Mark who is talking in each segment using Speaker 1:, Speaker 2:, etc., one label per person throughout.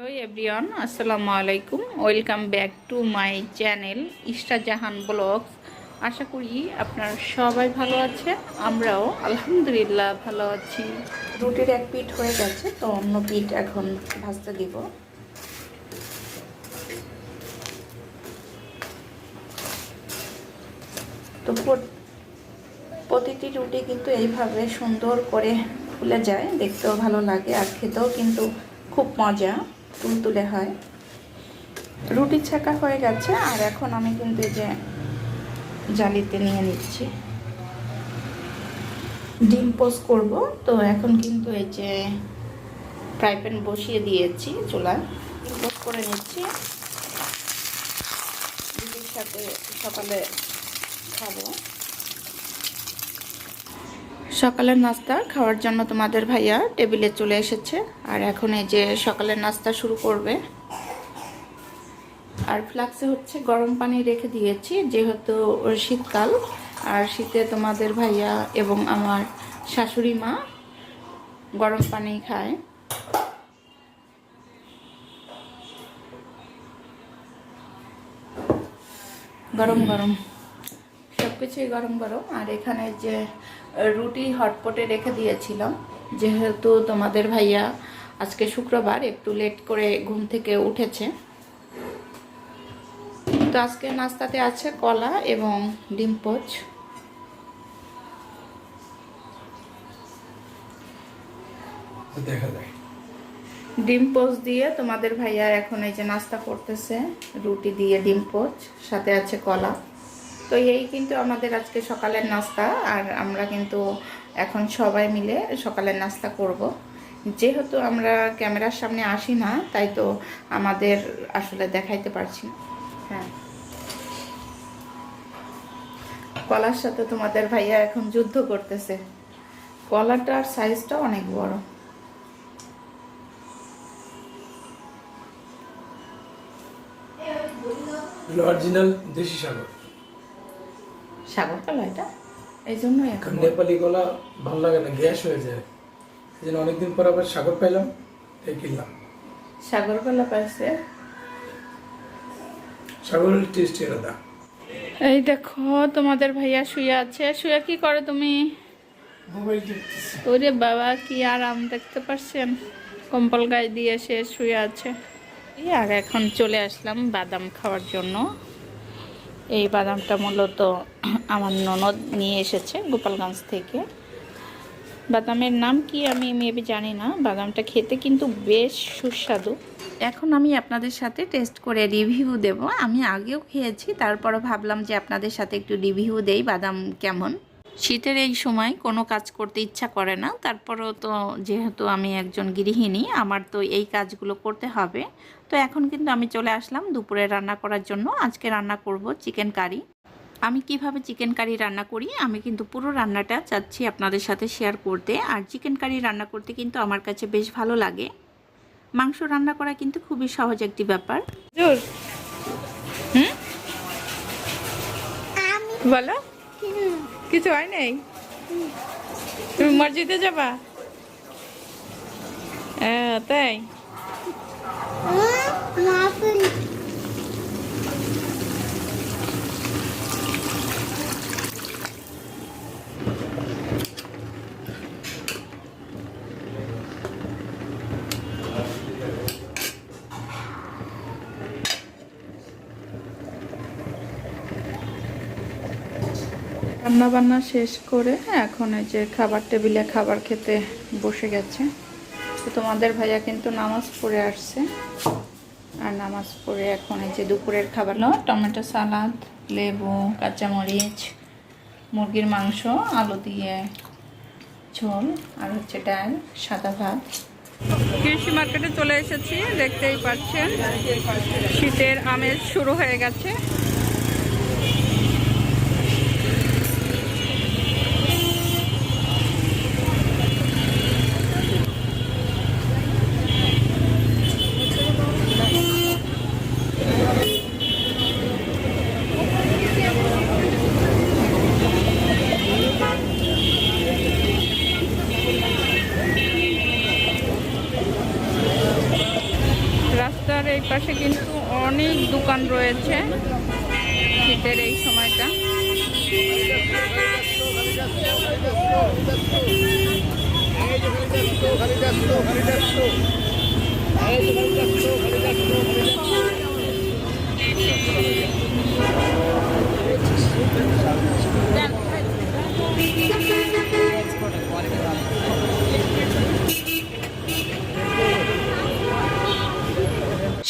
Speaker 1: Hello everyone আসসালামু আলাইকুম welcome back to my channel Istajahan blogs আশা করি আপনারা সবাই ভালো আছে আমরাও আলহামদুলিল্লাহ ভালো আছি। রুটির এক পিঠ হয়ে গেছে, তো অন্য পিঠ এখন ভাজতে দিব। তো প্রতিটি রুটি কিন্তু এইভাবে সুন্দর করে ফুলে যায়, দেখতেও ভালো লাগে আর খেতেও কিন্তু খুব মজা। তুলতুলে হয়। রুটি ছাকা হয়ে গেছে, আর এখন আমি কিন্তু যে জালিতে নিয়ে নিচ্ছি। ডিম পোস্ট করব, তো এখন কিন্তু এই যে ফ্রাই প্যান বসিয়ে দিয়েছি চুলায়। ডিম পোস্ট করে নিচ্ছি। রুটির সাথে সকালে খাব। সকালের নাস্তা খাওয়ার জন্য তোমাদের ভাইয়া টেবিলে চলে এসেছে। আর এখন এই যে সকালের নাস্তা শুরু করবে। আর ফ্লাক্সে হচ্ছে গরম পানি রেখে দিয়েছি, যেহেতু শীতকাল। আর শীতে তোমাদের ভাইয়া এবং আমার শাশুড়ি মা গরম পানি খায়। গরম গরম। কিছুই গরম গরম আর এখানে যে রুটি হটপটে রেখে দিয়েছিলাম। যেহেতু তোমাদের ভাইয়া আজকে শুক্রবার একটু লেট করে ঘুম থেকে উঠেছে। তো আজকে নাস্তাতে আছে কলা এবং ডিম পোচ।
Speaker 2: দেখা যায়
Speaker 1: ডিম পোচ দিয়ে তোমাদের ভাইয়া এখন এই যে নাস্তা করতেছে রুটি দিয়ে ডিম পোচ সাথে আছে কলা। তো এই কিন্তু আমাদের আজকে সকালের নাস্তা আর আমরা কিন্তু এখন সবাই মিলে সকালের নাস্তা করব। যেহেতু আমরা ক্যামেরার সামনে আসি না তাই তো আমাদের আসলে দেখাইতে পারছি না। হ্যাঁ। কলার সাথে তোমাদের ভাইয়া এখন যুদ্ধ করতেছে। কলাটার সাইজটা অনেক বড়।
Speaker 2: অরিজিনাল দেশি সাগর।
Speaker 1: সাগর কলা এটা? এই জন্যই এখন।
Speaker 2: নেপালি গলা ভালো লাগে না গ্যাস হয়ে যায়। এই জন্য অনেকদিন পর আবার সাগর পাইলাম তাই কিনলাম।
Speaker 1: সাগর কলা পাইছে?
Speaker 2: সাগরের টেস্ট আলাদা।
Speaker 1: এই দেখো তোমাদের ভাইয়া শুয়ে আছে। শুয়ে কি করে তুমি? ওরে বাবা কি আরাম দেখতে পারছেন? কম্বল গায়ে দিয়ে সে শুয়ে আছে। আর এখন চলে আসলাম বাদাম খাওয়ার জন্য। এই বাদামটা মূলত আমার ননদ নিয়ে এসেছে গোপালগঞ্জ থেকে। বাদামের নাম কি আমি মেবি জানি না। বাদামটা খেতে কিন্তু বেশ সুস্বাদু। এখন আমি আপনাদের সাথে টেস্ট করে রিভিউ দেব। আমি আগেও খেয়েছি, তারপরও ভাবলাম যে আপনাদের সাথে একটু রিভিউ দেই বাদাম কেমন। শীতের এই সময় কোনো কাজ করতে ইচ্ছা করে না। তারপরও তো যেহেতু আমি একজন গৃহিণী আমার তো এই কাজগুলো করতে হবে। তো এখন কিন্তু আমি চলে আসলাম দুপুরে রান্না করার জন্য। আজকে রান্না করব চিকেন কারি। আমি কীভাবে চিকেন কারি রান্না করি আমি কিন্তু পুরো রান্নাটা চাচ্ছি আপনাদের সাথে শেয়ার করতে। আর চিকেন কারি রান্না করতে কিন্তু আমার কাছে বেশ ভালো লাগে। মাংস রান্না করা কিন্তু খুবই সহজ একটি ব্যাপার। হুম? বলো। কিছু হয় নাই? তুমি মসজিদে যাবা? হ্যাঁ তাই? রান্না বান্না শেষ করে এখন এই যে খাবার টেবিলে খাবার খেতে বসে গেছে। তো তোমাদের ভাইয়া কিন্তু নামাজ পড়ে আসছে। আর নামাজ পড়ে এখন এই যে দুপুরের খাবার। টমেটো সালাদ, লেবু, কাঁচামরিচ, মুরগির মাংস, আলু দিয়ে ঝোল, আর হচ্ছে ডাল, সাদা ভাত। কৃষি মার্কেটে চলে এসেছি, দেখতেই পাচ্ছেন। শীতের আমেজ শুরু হয়ে গেছে। এই পাশে কিন্তু অনেক দোকান রয়েছে শীতের এই সময়টা।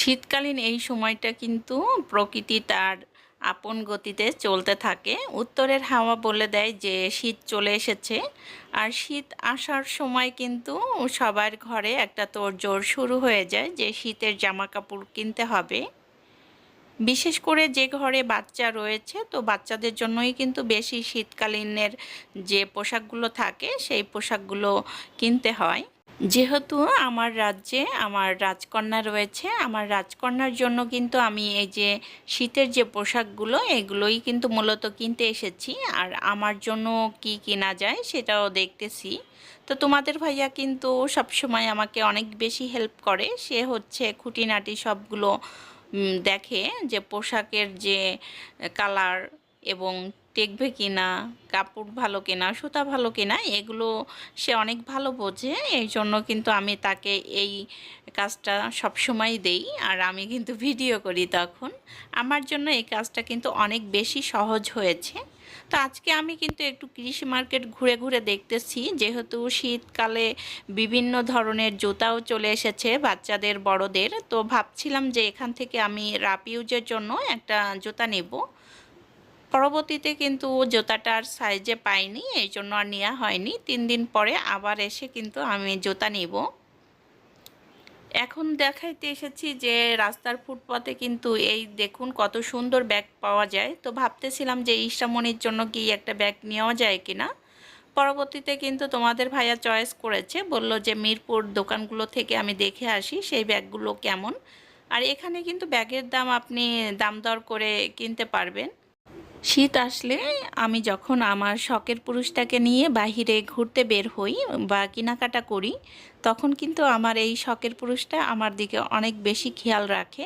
Speaker 1: শীতকালীন এই সময়টা কিন্তু প্রকৃতি তার আপন গতিতে চলতে থাকে। উত্তরের হাওয়া বলে দেয় যে, শীত চলে এসেছে। আর শীত আসার সময় কিন্তু সবার ঘরে একটা তোড়জোড় শুরু হয়ে যায় যে, শীতের জামা কাপড় কিনতে হবে। বিশেষ করে যে ঘরে বাচ্চা রয়েছে, তো বাচ্চাদের জন্যই কিন্তু বেশি শীতকালীনের যে পোশাকগুলো থাকে, সেই পোশাকগুলো কিনতে হয়। যেহেতু আমার রাজ্যে আমার রাজকন্যা রয়েছে, আমার রাজকন্যার জন্য কিন্তু আমি এই যে শীতের যে পোশাকগুলো, এগুলোই কিন্তু মূলত কিনতে এসেছি। আর আমার জন্য কি কেনা যায় সেটাও দেখতেছি। তো তোমাদের ভাইয়া কিন্তু সবসময় আমাকে অনেক বেশি হেল্প করে। সে হচ্ছে খুঁটিনাটি সবগুলো দেখে যে পোশাকের যে কালার এবং টেকবে কিনা, কাপড় ভালো কিনা, সুতা ভালো কিনা, এগুলো সে অনেক ভালো বোঝে। এই জন্য কিন্তু আমি তাকে এই কাজটা সবসময় দেই আর আমি কিন্তু ভিডিও করি তখন। আমার জন্য এই কাজটা কিন্তু অনেক বেশি সহজ হয়েছে। তো আজকে আমি কিন্তু একটু কৃষি মার্কেট ঘুরে ঘুরে দেখতেছি। যেহেতু শীতকালে বিভিন্ন ধরনের জুতাও চলে এসেছে বাচ্চাদের, বড়দের। তো ভাবছিলাম যে এখান থেকে আমি রাপিউজের জন্য একটা জুতা নেব। পরবর্তীতে কিন্তু জুতাটার সাইজে পাইনি এই জন্য আর নেওয়া হয়নি। তিন দিন পরে আবার এসে কিন্তু আমি জুতা নিব। এখন দেখাইতে এসেছি যে রাস্তার ফুটপাতে কিন্তু এই দেখুন কত সুন্দর ব্যাগ পাওয়া যায়। তো ভাবতেছিলাম যে ইশামণির জন্য কি একটা ব্যাগ নেওয়া যায় কিনা। পরবর্তীতে কিন্তু তোমাদের ভাইয়া চয়েস করেছে, বলল যে মিরপুর দোকানগুলো থেকে আমি দেখে আসি সেই ব্যাগগুলো কেমন। আর এখানে কিন্তু ব্যাগের দাম আপনি দাম দর করে কিনতে পারবেন। শীত আসলে আমি যখন আমার শখের পুরুষটাকে নিয়ে বাহিরে ঘুরতে বের হই বা কেনাকাটা করি, তখন কিন্তু আমার এই শখের পুরুষটা আমার দিকে অনেক বেশি খেয়াল রাখে।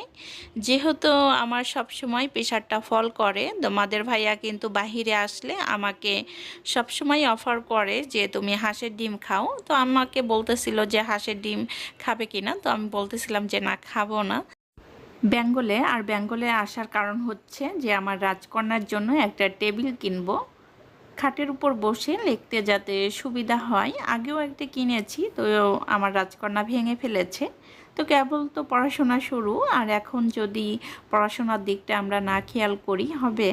Speaker 1: যেহেতু আমার সব সময় প্রেশারটা ফল করে তোমাদের ভাইয়া কিন্তু বাহিরে আসলে আমাকে সব সময় অফার করে যে, তুমি হাঁসের ডিম খাও। তো আমাকে বলতেছিল যে, হাঁসের ডিম খাবে কিনা? তো আমি বলতেছিলাম যে, না, খাব না। বেঙ্গলে, আর বেঙ্গলে আসার কারণ হচ্ছে যে আমার রাজকন্যার জন্য একটা টেবিল কিনব। খাটের উপর বসে লিখতে যাতে সুবিধা হয়। আগেও একটা কিনেছি, তো আমার রাজকন্যা ভেঙে ফেলেছে। তো কেবল তো পড়াশোনা শুরু, আর এখন যদি পড়াশোনার দিকটা আমরা না খেয়াল করি, হবে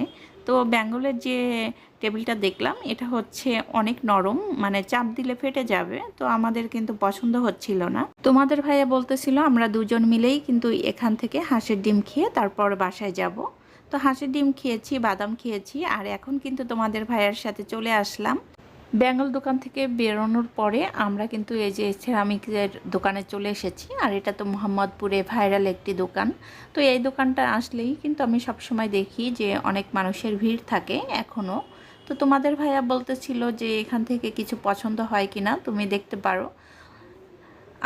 Speaker 1: তো ব্যাঙ্গলের যে টেবিলটা দেখলাম, এটা হচ্ছে অনেক নরম মানে চাপ দিলে ফেটে যাবে, তো আমাদের কিন্তু পছন্দ হচ্ছিল না। তোমাদের ভাইয়া বলতেছিল আমরা দুজন মিলেই কিন্তু এখান থেকে হাঁসের ডিম খেয়ে তারপর বাসায় যাব। তো হাঁসের ডিম খেয়েছি, বাদাম খেয়েছি, আর এখন কিন্তু তোমাদের ভাইয়ার সাথে চলে আসলাম। বেঙ্গল দোকান থেকে বেরোনোর পরে আমরা কিন্তু এই যে সেরামিকের দোকানে চলে এসেছি, আর এটা তো মোহাম্মদপুরে ভাইরাল একটি দোকান। তো এই দোকানটা আসলেই কিন্তু আমি সবসময় দেখি যে অনেক মানুষের ভিড় থাকে এখনও তো তোমাদের ভাইয়া বলতেছিল যে এখান থেকে কিছু পছন্দ হয় কিনা, তুমি দেখতে পারো।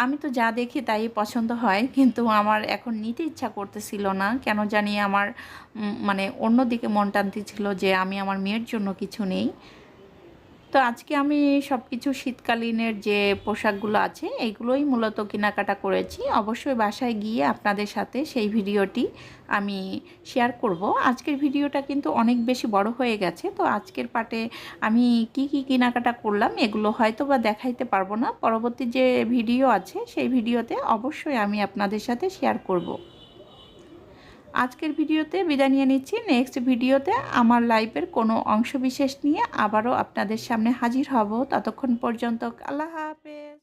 Speaker 1: আমি তো যা দেখি তাই পছন্দ হয়, কিন্তু আমার এখন নিতে ইচ্ছা করতেছিল না। কেন জানি আমার মানে অন্যদিকে মন টানতেছিল যে আমি আমার মেয়ের জন্য কিছু নেই। তো আজকে আমি সব কিছু শীতকালীনের যে পোশাকগুলো আছে এইগুলোই মূলত কেনাকাটা করেছি। অবশ্যই বাসায় গিয়ে আপনাদের সাথে সেই ভিডিওটি আমি শেয়ার করব। আজকের ভিডিওটা কিন্তু অনেক বেশি বড় হয়ে গেছে, তো আজকের পাটে আমি কি কি কেনাকাটা করলাম, এগুলো হয়তো বা দেখাইতে পারব না। পরবর্তী যে ভিডিও আছে, সেই ভিডিওতে অবশ্যই আমি আপনাদের সাথে শেয়ার করব। আজকের ভিডিওতে বিদায় নিয়ে নিচ্ছি। নেক্সট ভিডিওতে আমার লাইফের কোনো অংশ বিশেষ নিয়ে আবারও আপনাদের সামনে হাজির হব। ততক্ষণ পর্যন্ত আল্লাহ হাফেজ।